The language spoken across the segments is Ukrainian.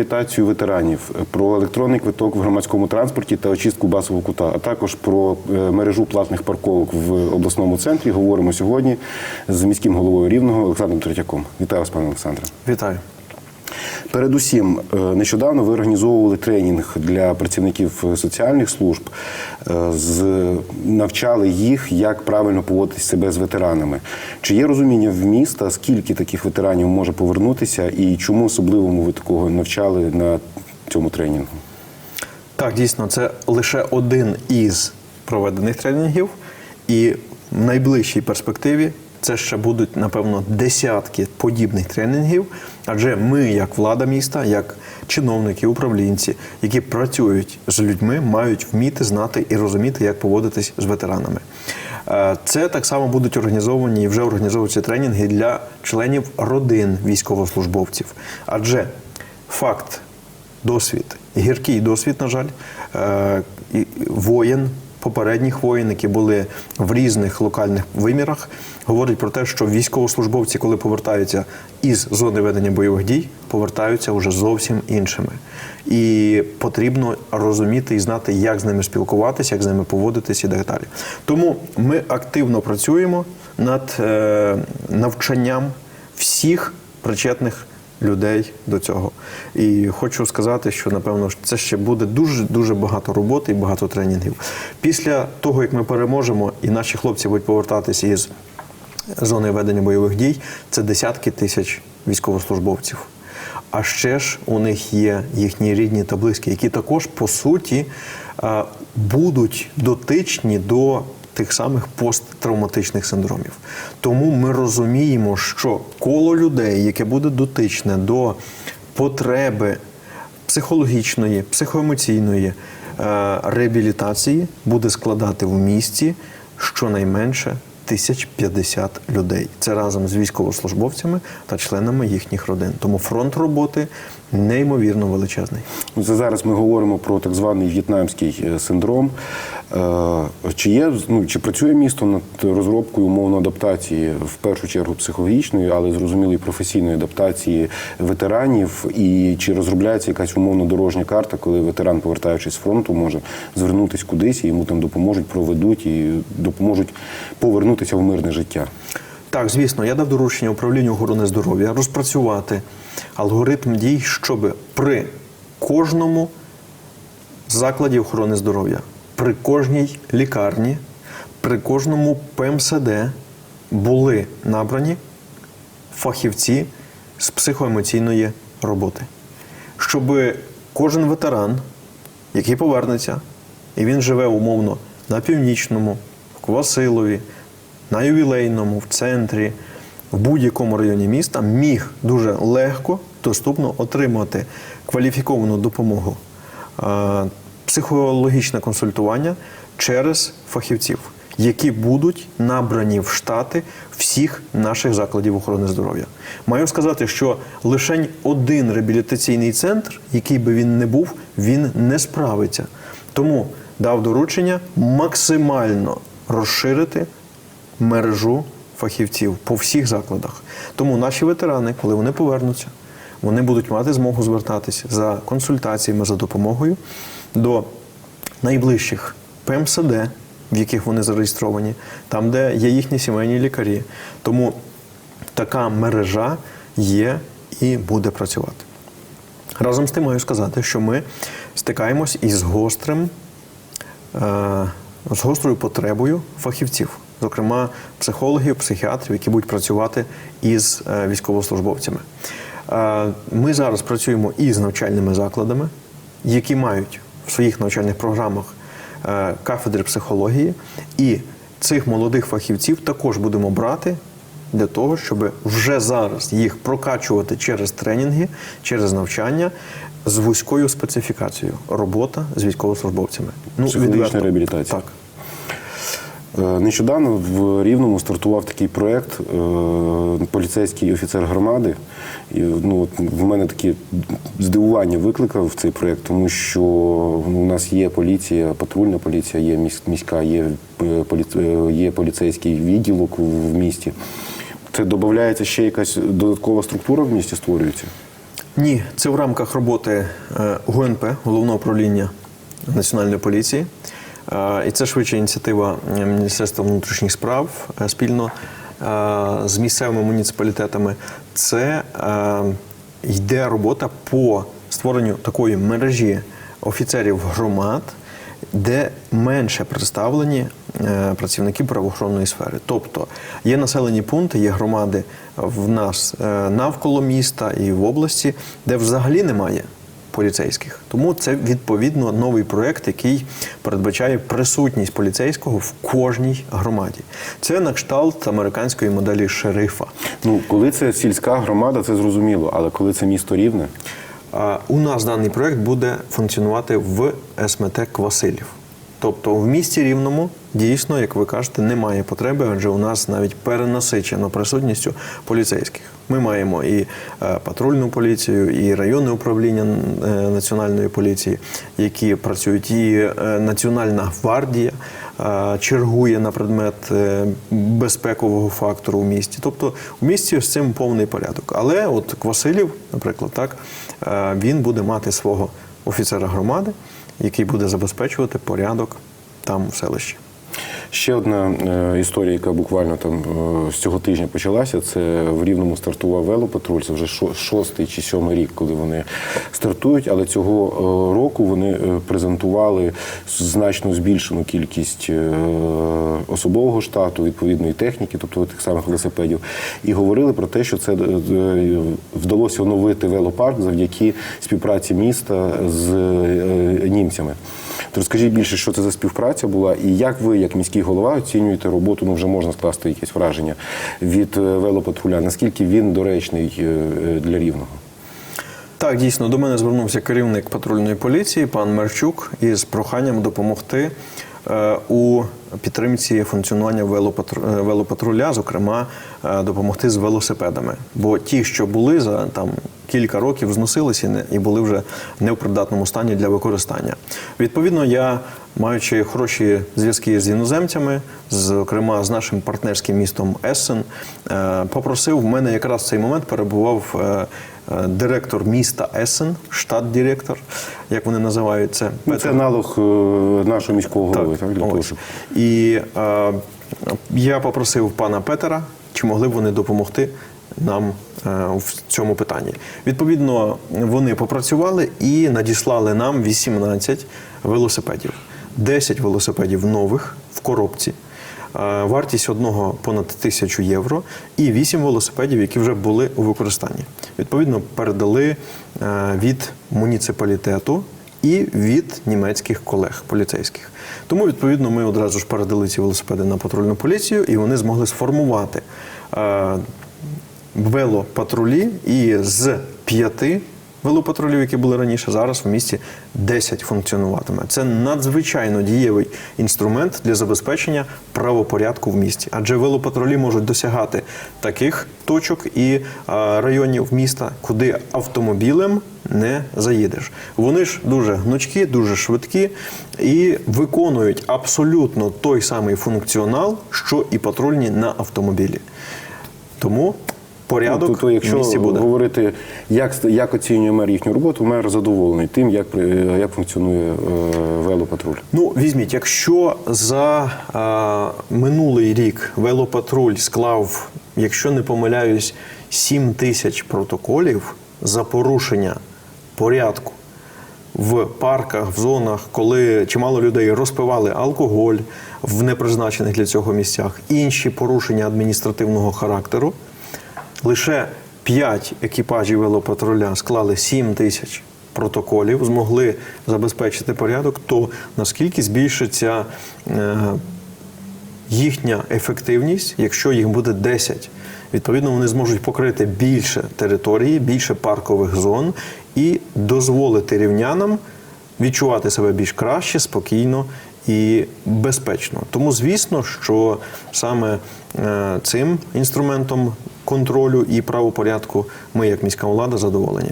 реабілітацію ветеранів, про електронний квиток в громадському транспорті та очистку басового кута, а також про е, мережу платних парковок в обласному центрі. Говоримо сьогодні з міським головою рівного Олександром Третяком. Вітаю вас, пане Олександре. Вітаю. Передусім, е, нещодавно ви організовували тренінг для працівників соціальних служб, е, з навчали їх, як правильно поводити себе з ветеранами. Чи є розуміння в міста, скільки таких ветеранів може повернутися, і чому особливому ви такого навчали на цьому тренінгу? Так, дійсно, це лише один із проведених тренінгів, і в найближчій перспективі це ще будуть, напевно, десятки подібних тренінгів. Адже ми, як влада міста, як чиновники, управлінці, які працюють з людьми, мають вміти знати і розуміти, як поводитись з ветеранами. Е, Це так само будуть організовані і вже організовуються тренінги для членів родин військовослужбовців. Адже факт досвід, гіркий досвід, на жаль, е, воєн, попередніх воїн, які були в різних локальних вимірах, говорить про те, що військовослужбовці, коли повертаються із зони ведення бойових дій, повертаються вже зовсім іншими. І потрібно розуміти і знати, як з ними спілкуватися, як з ними поводитися і так далі. Тому ми активно працюємо над е, навчанням всіх причетних людей до цього. І хочу сказати, що напевно це ще буде дуже дуже багато роботи і багато тренінгів. Після того, як ми переможемо, і наші хлопці будуть повертатися із зони ведення бойових дій, це десятки тисяч військовослужбовців. А ще ж у них є їхні рідні та близькі, які також по суті е, будуть дотичні до тих самих посттравматичних синдромів. Тому ми розуміємо, що коло людей, яке буде дотичне до потреби психологічної, психоемоційної е, реабілітації, буде складати в місті щонайменше 1050 людей. Це разом з військовослужбовцями та членами їхніх родин. Тому фронт роботи неймовірно величезний. Ну, Це зараз ми говоримо про так званий в'єтнамський е, синдром. Е, Чи є ну, чи працює місто над розробкою умовно адаптації в першу чергу психологічної, але зрозуміло і професійної адаптації ветеранів? І чи розробляється якась умовно дорожня карта, коли ветеран, повертаючись з фронту, може звернутися кудись і йому там допоможуть, проведуть і допоможуть повернутися в мирне життя? Так, звісно, я дав доручення управлінню охорони здоров'я розпрацювати алгоритм дій, щоб при кожному закладі охорони здоров'я, при кожній лікарні, при кожному ПМСД були набрані фахівці з психоемоційної роботи, щоб кожен ветеран, який повернеться, і він живе умовно на північному, в Квасилові, на ювілейному, в центрі, в будь-якому районі міста, міг дуже легко, доступно отримати кваліфіковану допомогу, е, психологічне консультування через фахівців, які будуть набрані в штати всіх наших закладів охорони здоров'я. Маю сказати, що лише один реабілітаційний центр, який би він не був, він не справиться. Тому дав доручення максимально розширити мережу фахівців по всіх закладах. Тому наші ветерани, коли вони повернуться, вони будуть мати змогу звертатися за консультаціями, за допомогою до найближчих ПМСД, в яких вони зареєстровані, там, де є їхні сімейні лікарі. Тому така мережа є і буде працювати. Разом з тим маю сказати, що ми стикаємось із гострим, е, з гострою потребою фахівців, зокрема психологів, психіатрів, які будуть працювати із е, військовослужбовцями. Е, Ми зараз працюємо із навчальними закладами, які мають в своїх навчальних програмах е, кафедри психології, і цих молодих фахівців також будемо брати для того, щоб вже зараз їх прокачувати через тренінги, через навчання з вузькою специфікацією робота з військовослужбовцями. Психологічна відверто. реабілітація. Так. Е, Нещодавно в Рівному стартував такий проєкт е, поліцейський офіцер громади. І, ну, от в мене таке здивування викликав цей проєкт, тому що у нас є поліція, патрульна поліція, є міська, є, е, є поліцейський відділок в місті. Це додається ще якась додаткова структура в місті створюється? Ні, це в рамках роботи ГУНП, головного управління національної поліції. Е, І це швидше ініціатива е, Міністерства внутрішніх справ е, спільно з місцевими муніципалітетами. Це йде робота по створенню такої мережі офіцерів громад, де менше представлені працівники правоохоронної сфери. Тобто є населені пункти, є громади в нас навколо міста і в області, де взагалі немає поліцейських. Тому це відповідно новий проект, який передбачає присутність поліцейського в кожній громаді. Це на кшталт американської моделі шерифа. Ну, коли це сільська громада, це зрозуміло, але коли це місто рівне, У нас даний проект буде функціонувати в СМТ Квасилів. Тобто в місті Рівному дійсно, як ви кажете, немає потреби, адже у нас навіть перенасичено присутністю поліцейських. Ми маємо і е, патрульну поліцію, і районне управління е, національної поліції, які працюють, і е, Національна гвардія чергує на предмет безпекового фактору у місті. Тобто у місті з цим повний порядок. Але от Квасилів, наприклад, так він буде мати свого офіцера громади, який буде забезпечувати порядок там в селищі. Ще одна е, історія, яка буквально там е, з цього тижня почалася. Це в Рівному стартував велопатруль. Це вже шо- шостий чи сьомий рік, коли вони стартують. Але цього е, року вони презентували значно збільшену кількість особового штату, відповідної техніки, тобто тих самих велосипедів, і говорили про те, що це вдалося оновити велопарк завдяки співпраці міста з німцями. То розкажіть більше, що це за співпраця була, і як ви, як міський голова, оцінюєте роботу? Ну вже можна скласти якесь враження від е, велопатруля. Наскільки він доречний е, е, для рівного? Так, дійсно, до мене звернувся керівник патрульної поліції, пан Мерчук, із проханням допомогти у підтримці функціонування е, велопатруля, зокрема, е, допомогти з велосипедами. Бо ті, що були за там кілька років, зносилися і були вже не в придатному стані для використання. Відповідно, я, маючи хороші зв'язки з іноземцями, зокрема з нашим партнерським містом Ессен, е, попросив в мене якраз в цей момент перебував. Е, Директор міста Есен, штат-директор, як вони називають це. Ну, це аналог е, нашого міського голови, так, того, ось. І е, я попросив пана Петера, чи могли б вони допомогти нам е, в цьому питанні. Відповідно, вони попрацювали і надіслали нам 18 велосипедів. 10 велосипедів нових в коробці. Е, Вартість одного понад тисячу євро і 8 велосипедів, які вже були у використанні. Відповідно, передали е, від муніципалітету і від німецьких колег поліцейських. Тому, відповідно, ми одразу ж передали ці велосипеди на патрульну поліцію, і вони змогли сформувати е, велопатрулі. І з п'яти велопатрулів, які були раніше, зараз в місті 10 функціонуватиме. Це надзвичайно дієвий інструмент для забезпечення правопорядку в місті. Адже велопатрулі можуть досягати таких точок і е, районів міста, куди автомобілем не заїдеш. Вони ж дуже гнучкі, дуже швидкі і виконують абсолютно той самий функціонал, що і патрульні на автомобілі. Тому порядок Ну, то, то, в якщо місті буде. говорити, як, як оцінює мер їхню роботу, мер задоволений тим, як, як функціонує е, велопатруль. Ну, візьміть, якщо за а, минулий рік велопатруль склав, якщо не помиляюсь, 7 тисяч протоколів за порушення порядку в парках, в зонах, коли чимало людей розпивали алкоголь в непризначених для цього місцях, інші порушення адміністративного характеру, лише 5 екіпажів велопатруля склали 7 тисяч протоколів, змогли забезпечити порядок, то наскільки збільшиться е, їхня ефективність, якщо їх буде 10? Відповідно, вони зможуть покрити більше території, більше паркових зон і дозволити рівнянам відчувати себе більш краще, спокійно і безпечно. Тому, звісно, що саме е, цим інструментом контролю і правопорядку ми, як міська влада, задоволені.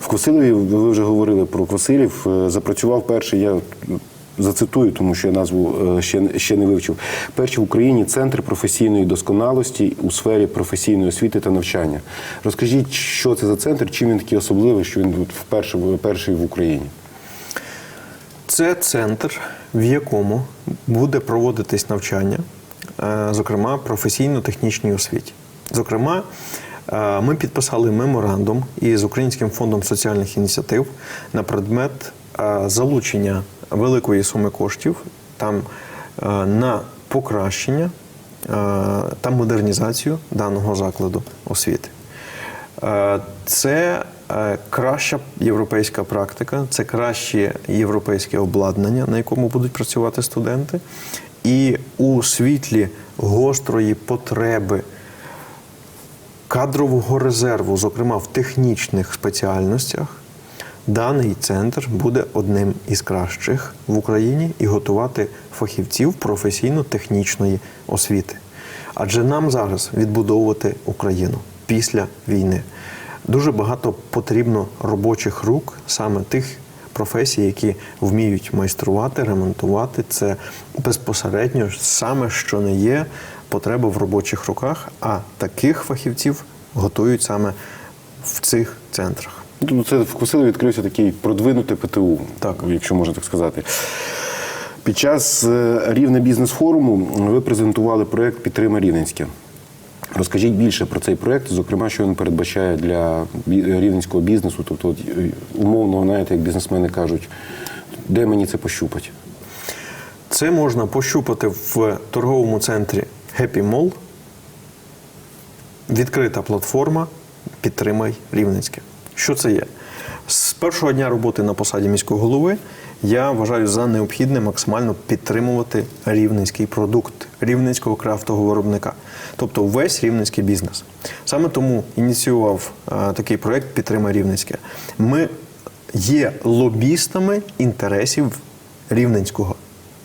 В Квасилові ви вже говорили про Квасилів. е, Запрацював перший. Я Зацитую, тому що я назву е, ще, ще не вивчив. Перший в Україні центр професійної досконалості у сфері професійної освіти та навчання. Розкажіть, що це за центр, чим він такий особливий, що він тут вперше перший в Україні? Це центр, в якому буде проводитись навчання, е, зокрема професійно-технічній освіті. Зокрема, е, ми підписали меморандум із Українським фондом соціальних ініціатив на предмет е, залучення великої суми коштів там е, на покращення та модернізацію даного закладу освіти. Це краща європейська практика, це краще європейське обладнання, на якому будуть працювати студенти. І у світлі гострої потреби кадрового резерву, зокрема в технічних спеціальностях, даний центр буде одним із кращих в Україні і готувати фахівців професійно-технічної освіти. Адже нам зараз відбудовувати Україну після війни. Дуже багато потрібно робочих рук, саме тих професій, які вміють майструвати, ремонтувати. Це безпосередньо саме що не є потреба в робочих руках, а таких фахівців готують саме в цих центрах. Ну, Це в Косилі відкрився такий продвинутий ПТУ, Так. якщо можна так сказати. Під час е, рівне бізнес-форуму ви презентували проєкт Підтрима Рівненське. Розкажіть більше про цей проєкт, зокрема, що він передбачає для рівненського бізнесу. Тобто, от, е, умовно, знаєте, як бізнесмени кажуть, де мені це пощупати? Це можна пощупати в торговому центрі Happy Mall. Відкрита платформа Підтримай Рівненське. Що це є? З першого дня роботи на посаді міського голови я вважаю за необхідне максимально підтримувати рівненський продукт, рівненського крафтового виробника, тобто весь рівненський бізнес. Саме тому ініціював е, такий проект Підтримай Рівненське. Ми є лобістами інтересів рівненського.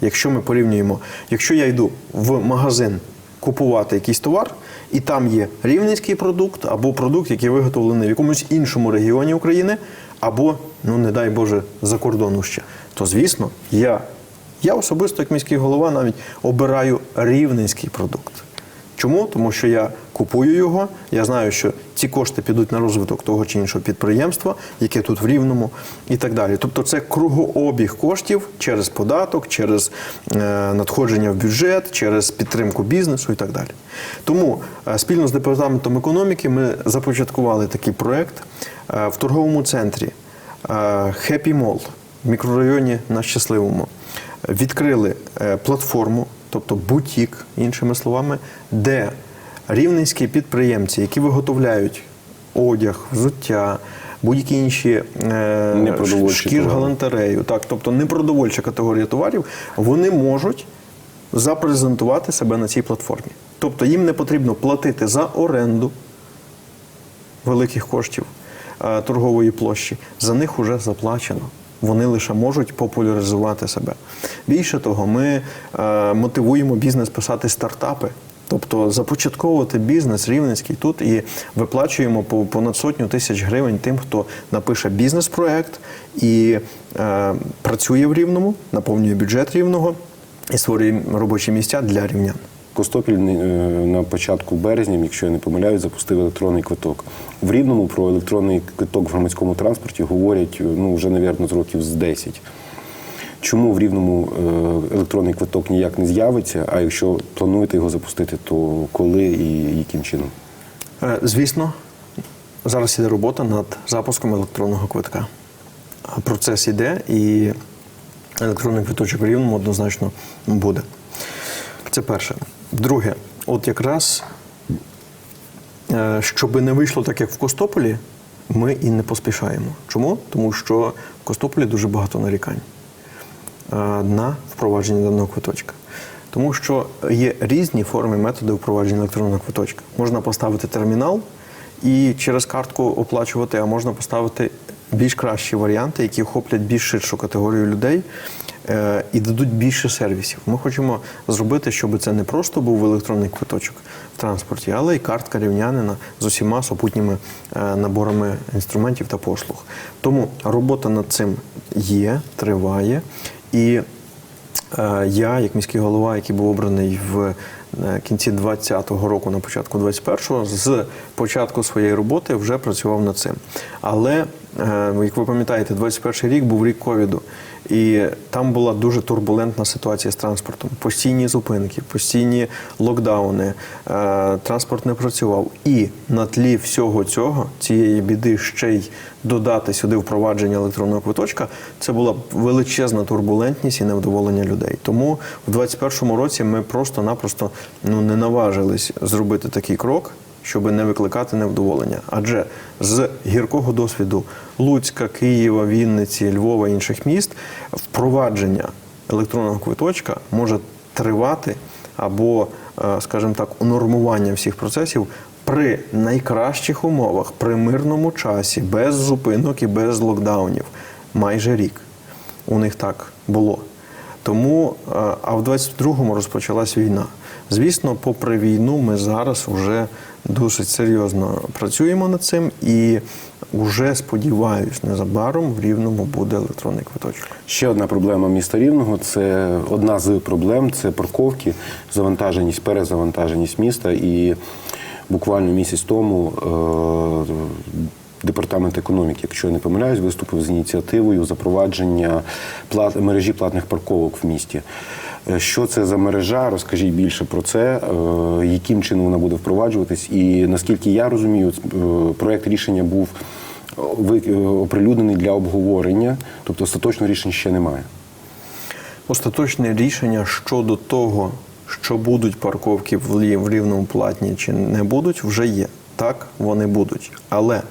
Якщо ми порівнюємо, якщо я йду в магазин купувати якийсь товар, і там є рівненський продукт або продукт, який виготовлений в якомусь іншому регіоні України, або, ну не дай Боже, за кордону ще, то звісно, я, я особисто, як міський голова, навіть обираю рівненський продукт. Чому? Тому що я купую його, я знаю, що ці кошти підуть на розвиток того чи іншого підприємства, яке тут в Рівному, і так далі. Тобто це кругообіг коштів через податок, через е, надходження в бюджет, через підтримку бізнесу і так далі. Тому е, спільно з департаментом економіки ми започаткували такий проект е, в торговому центрі Happy Mall в мікрорайоні на Щасливому. Відкрили платформу, тобто бутік, іншими словами, де рівненські підприємці, які виготовляють одяг, взуття, будь-які інші е, шкір галантерею, так, тобто непродовольча категорія товарів, вони можуть запрезентувати себе на цій платформі. Тобто їм не потрібно платити за оренду великих коштів е, торгової площі. За них вже заплачено. Вони лише можуть популяризувати себе. Більше того, ми е, мотивуємо бізнес писати стартапи. Тобто започатковувати бізнес рівненський тут і виплачуємо по понад сотню тисяч гривень тим, хто напише бізнес-проект і е, працює в рівному, наповнює бюджет рівного і створює робочі місця для рівнян. Костопіль е, на початку березня, якщо я не помиляюсь, запустив електронний квиток. В Рівному про електронний квиток в громадському транспорті говорять ну, вже, мабуть, з років з 10. Чому в Рівному е, електронний квиток ніяк не з'явиться, а якщо плануєте його запустити, то коли і яким чином? Е, Звісно, зараз іде робота над запуском електронного квитка. Процес іде і електронний квиточок в рівному однозначно буде. Це перше. Друге, от якраз, е, щоб не вийшло так, як в Костополі, ми і не поспішаємо. Чому? Тому що в Костополі дуже багато нарікань на впровадження даного квиточка. Тому що є різні форми методи впровадження електронного квиточка. Можна поставити термінал і через картку оплачувати, а можна поставити більш кращі варіанти, які охоплять більш ширшу категорію людей е, і дадуть більше сервісів. Ми хочемо зробити, щоб це не просто був електронний квиточок в транспорті, але й картка рівнянина з усіма супутніми е, наборами інструментів та послуг. Тому робота над цим є, триває. І Е, Я, як міський голова, який був обраний в е, кінці 20-го року, на початку 21-го, з початку своєї роботи вже працював над цим. Але, е, як ви пам'ятаєте, 21-й рік був рік ковіду, і там була дуже турбулентна ситуація з транспортом. Постійні зупинки, постійні локдауни, е, транспорт не працював. І на тлі всього цього, цієї біди, ще й додати сюди впровадження електронного квиточка, це була величезна турбулентність і невдоволення людей. Тому в 2021 році ми просто-напросто ну, не наважились зробити такий крок. Щоб не викликати невдоволення, адже з гіркого досвіду Луцька, Києва, Вінниці, Львова інших міст впровадження електронного квиточка може тривати або, е, скажімо так, унормування всіх процесів при найкращих умовах, при мирному часі, без зупинок і без локдаунів, майже рік. У них так було. Тому, е, а в 22-му розпочалась війна. Звісно, попри війну, ми зараз вже досить серйозно працюємо над цим і вже сподіваюсь, незабаром в рівному буде електронний квиточок. Ще одна проблема міста Рівного це одна з проблем це парковки, завантаженість, перезавантаженість міста. І буквально місяць тому е, департамент економіки, якщо я не помиляюсь, виступив з ініціативою запровадження плат, мережі платних парковок в місті. Що це за мережа? Розкажіть більше про це, е, яким чином вона буде впроваджуватись, і наскільки я розумію, е, проект рішення був е, оприлюднений для обговорення, тобто остаточного рішення ще немає. Остаточне рішення щодо того, що будуть парковки в рівному платні чи не будуть, вже є. Так, вони будуть. Але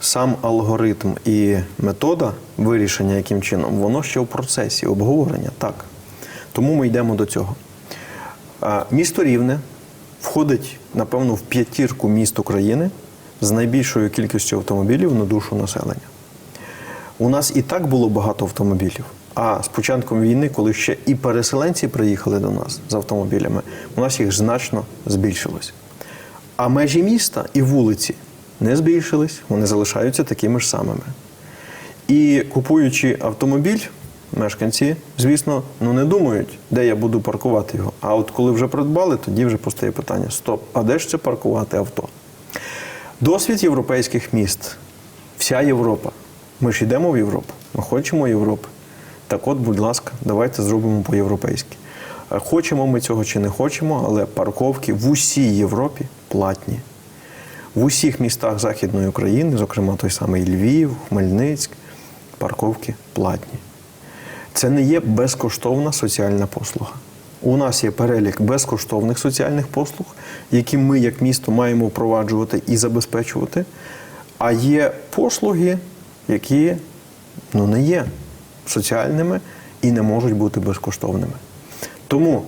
сам алгоритм і метода вирішення, яким чином, воно ще в процесі обговорення. Так. Тому ми йдемо до цього. Місто Рівне входить, напевно, в п'ятірку міст України з найбільшою кількістю автомобілів на душу населення. У нас і так було багато автомобілів. А з початком війни, коли ще і переселенці приїхали до нас з автомобілями, у нас їх значно збільшилось. А межі міста і вулиці не збільшились, вони залишаються такими ж самими. І купуючи автомобіль, мешканці, звісно, ну не думають, де я буду паркувати його. А от коли вже придбали, тоді вже постає питання: стоп, а де ж це паркувати авто? Досвід європейських міст, вся Європа. Ми ж йдемо в Європу, ми хочемо Європи. Так от, будь ласка, давайте зробимо по-європейськи. Е, Хочемо ми цього чи не хочемо, але парковки в усій Європі платні. В усіх містах Західної України, зокрема той самий Львів, Хмельницьк, парковки платні. Це не є безкоштовна соціальна послуга. У нас є перелік безкоштовних соціальних послуг, які ми, як місто, маємо впроваджувати і забезпечувати. А є послуги, які ну, не є соціальними і не можуть бути безкоштовними. Тому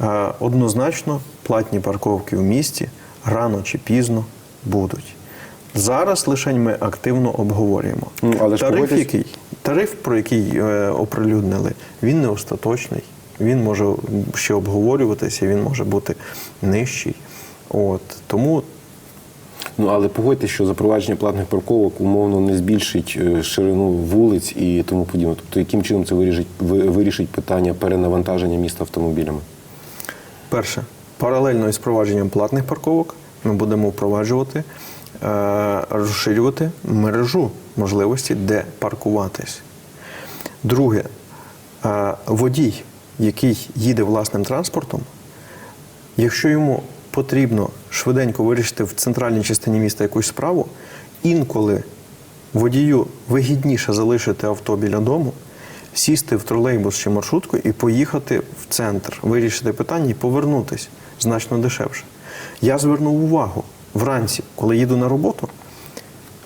е, однозначно платні парковки в місті рано чи пізно будуть. Зараз лише ми активно обговорюємо. Ну, але Тариф, який, тариф, про який е, оприлюднили, він не остаточний. Він може ще обговорюватися, він може бути нижчий. От тому Ну але погодьте, що запровадження платних парковок умовно не збільшить е, ширину вулиць і тому подібне. Тобто, яким чином це вирішить, вирішить питання перенавантаження міста автомобілями? Перше, паралельно із впровадженням платних парковок ми будемо впроваджувати, е, розширювати мережу можливості, де паркуватись. Друге, е, водій, який їде власним транспортом, якщо йому потрібно швиденько вирішити в центральній частині міста якусь справу, інколи водію вигідніше залишити авто біля дому, сісти в тролейбус чи маршрутку і поїхати в центр, вирішити питання і повернутися значно дешевше. Я звернув увагу вранці, коли їду на роботу,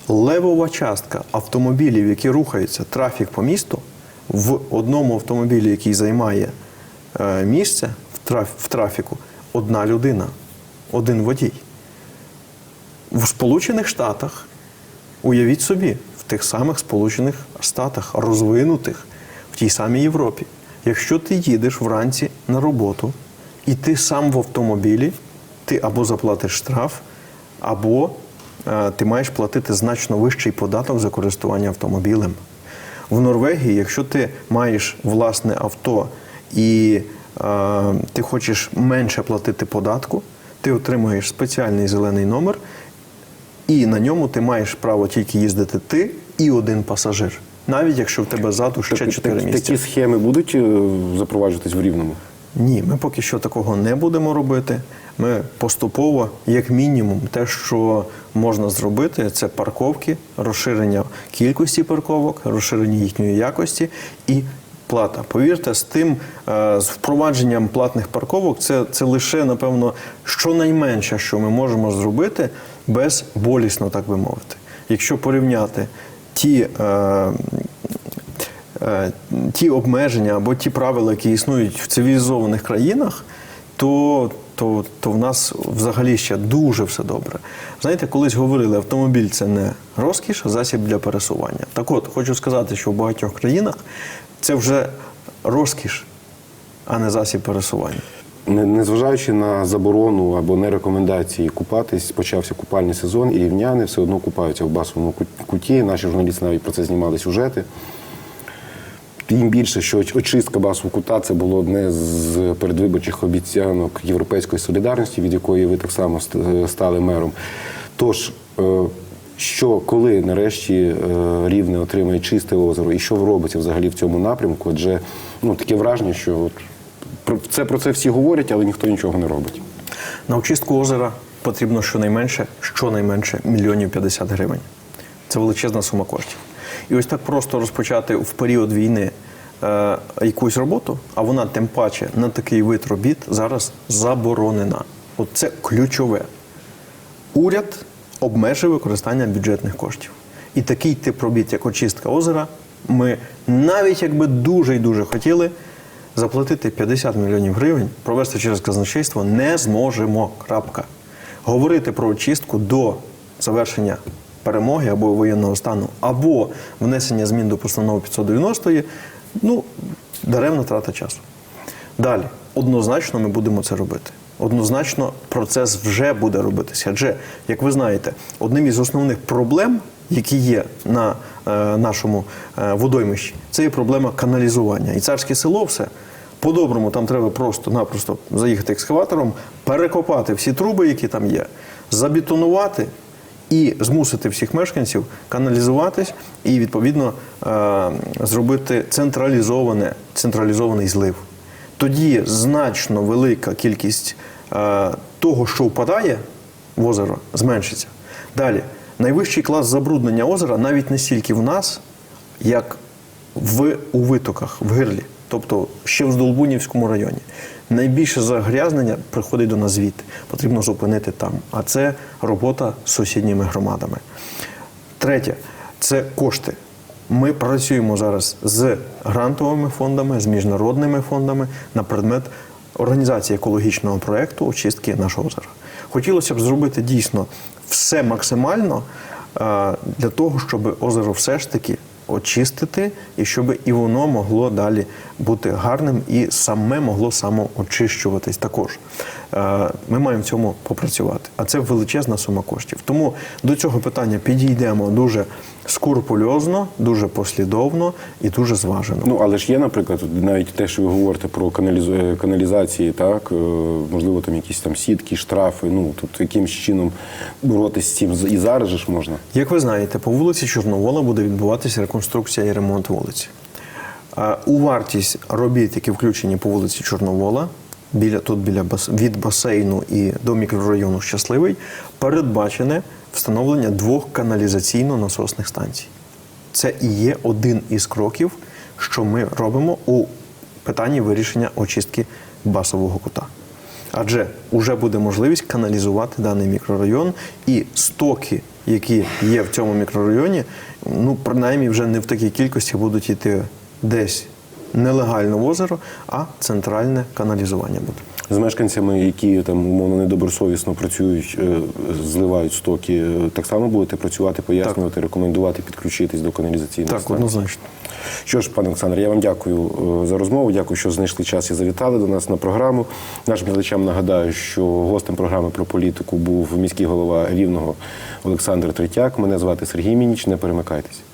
левова частка автомобілів, які рухаються трафік по місту, в одному автомобілі, який займає е, місце в, траф, в трафіку, одна людина, один водій. В Сполучених Штатах, уявіть собі, в тих самих Сполучених Штатах, розвинутих в тій самій Європі. Якщо ти їдеш вранці на роботу, і ти сам в автомобілі, ти або заплатиш штраф, або е, ти маєш платити значно вищий податок за користування автомобілем. В Норвегії, якщо ти маєш власне авто і е, ти хочеш менше платити податку, ти отримуєш спеціальний зелений номер, і на ньому ти маєш право тільки їздити ти і один пасажир, навіть якщо в тебе ззаду ще Так- 4 так- місця. Такі схеми будуть е, запроваджуватись в Рівному? Ні, ми поки що такого не будемо робити. Ми поступово, як мінімум, те, що можна зробити, це парковки, розширення кількості парковок, розширення їхньої якості і плата. Повірте, з тим е, з впровадженням платних парковок, це, це лише напевно щонайменше, що ми можемо зробити безболісно, так би мовити. Якщо порівняти ті. Е, е, ті обмеження або ті правила, які існують в цивілізованих країнах, то, то, то в нас взагалі ще дуже все добре. Знаєте, колись говорили, автомобіль це не розкіш, а засіб для пересування. Так от, хочу сказати, що в багатьох країнах це вже розкіш, а не засіб пересування. Незважаючи на заборону або не рекомендації купатись, почався купальний сезон, і рівняни все одно купаються в басовому куті. Наші журналісти навіть про це знімали сюжети. Тим більше, що очистка басового кута це було одне з передвиборчих обіцянок Європейської солідарності, від якої ви так само стали мером. Тож, е, що коли нарешті е, рівне отримає чисте озеро, і що робиться взагалі в цьому напрямку? Адже ну таке враження, що от це про це всі говорять, але ніхто нічого не робить. На очистку озера потрібно щонайменше, щонайменше мільйонів 50 гривень. Це величезна сума коштів. І ось так просто розпочати в період війни е, якусь роботу, а вона тим паче на такий вид робіт зараз заборонена. От це ключове. Уряд обмежив використання бюджетних коштів. І такий тип робіт, як очистка озера, ми навіть якби дуже і дуже хотіли заплатити 50 мільйонів гривень, провести через казначейство не зможемо. Крапка. Говорити про очистку до завершення перемоги або воєнного стану, або внесення змін до постанови 590 ну, даремна трата часу. Далі, однозначно ми будемо це робити. Однозначно, процес вже буде робитися. Адже, як ви знаєте, одним із основних проблем, які є на е, нашому е, водоймищі, це є проблема каналізування. І царське село все. По-доброму, там треба просто-напросто заїхати екскаватором, перекопати всі труби, які там є, забетонувати і змусити всіх мешканців каналізуватись і відповідно е, зробити централізоване, централізований злив. Тоді значно велика кількість е, того, що впадає в озеро, зменшиться. Далі, найвищий клас забруднення озера навіть не стільки в нас, як в у витоках, в гирлі, тобто ще в Здолбунівському районі. Найбільше загрязнення приходить до нас звідти. Потрібно зупинити там. А це робота з сусідніми громадами. Третє це кошти. Ми працюємо зараз з грантовими фондами, з міжнародними фондами на предмет організації екологічного проєкту очистки нашого озера. Хотілося б зробити дійсно все максимально е, для того, щоб озеро все ж таки очистити, і щоб і воно могло далі бути гарним і саме могло самоочищуватись також. Е, Ми маємо в цьому попрацювати, а це величезна сума коштів. Тому до цього питання підійдемо дуже скрупульозно, дуже послідовно і дуже зважено. Ну але ж є, наприклад, навіть те, що ви говорите про е, каналізації, так е, можливо, там якісь там сітки, штрафи. Ну тут якимсь чином боротися з цим і зараз ж можна. Як ви знаєте, по вулиці Чорновола буде відбуватися реконструкція і ремонт вулиці. У вартість робіт, які включені по вулиці Чорновола, біля тут біля від басейну і до мікрорайону Щасливий, передбачене встановлення двох каналізаційно-насосних станцій. Це і є один із кроків, що ми робимо у питанні вирішення очистки басового кута. Адже вже буде можливість каналізувати даний мікрорайон, і стоки, які є в цьому мікрорайоні, ну принаймні вже не в такій кількості будуть йти десь нелегально в озеро, а центральне каналізування буде. З мешканцями, які там умовно недобросовісно працюють, е, зливають стоки, е, так само будете працювати, пояснювати, рекомендувати, підключитись до каналізаційних Так, однозначно. Що ж, пане Олександр, я вам дякую е, за розмову. Дякую, що знайшли час і завітали до нас на програму. Нашим глядачам нагадаю, що гостем програми про політику був міський голова Рівного Олександр Третяк. Мене звати Сергій Мініч. Не перемикайтесь.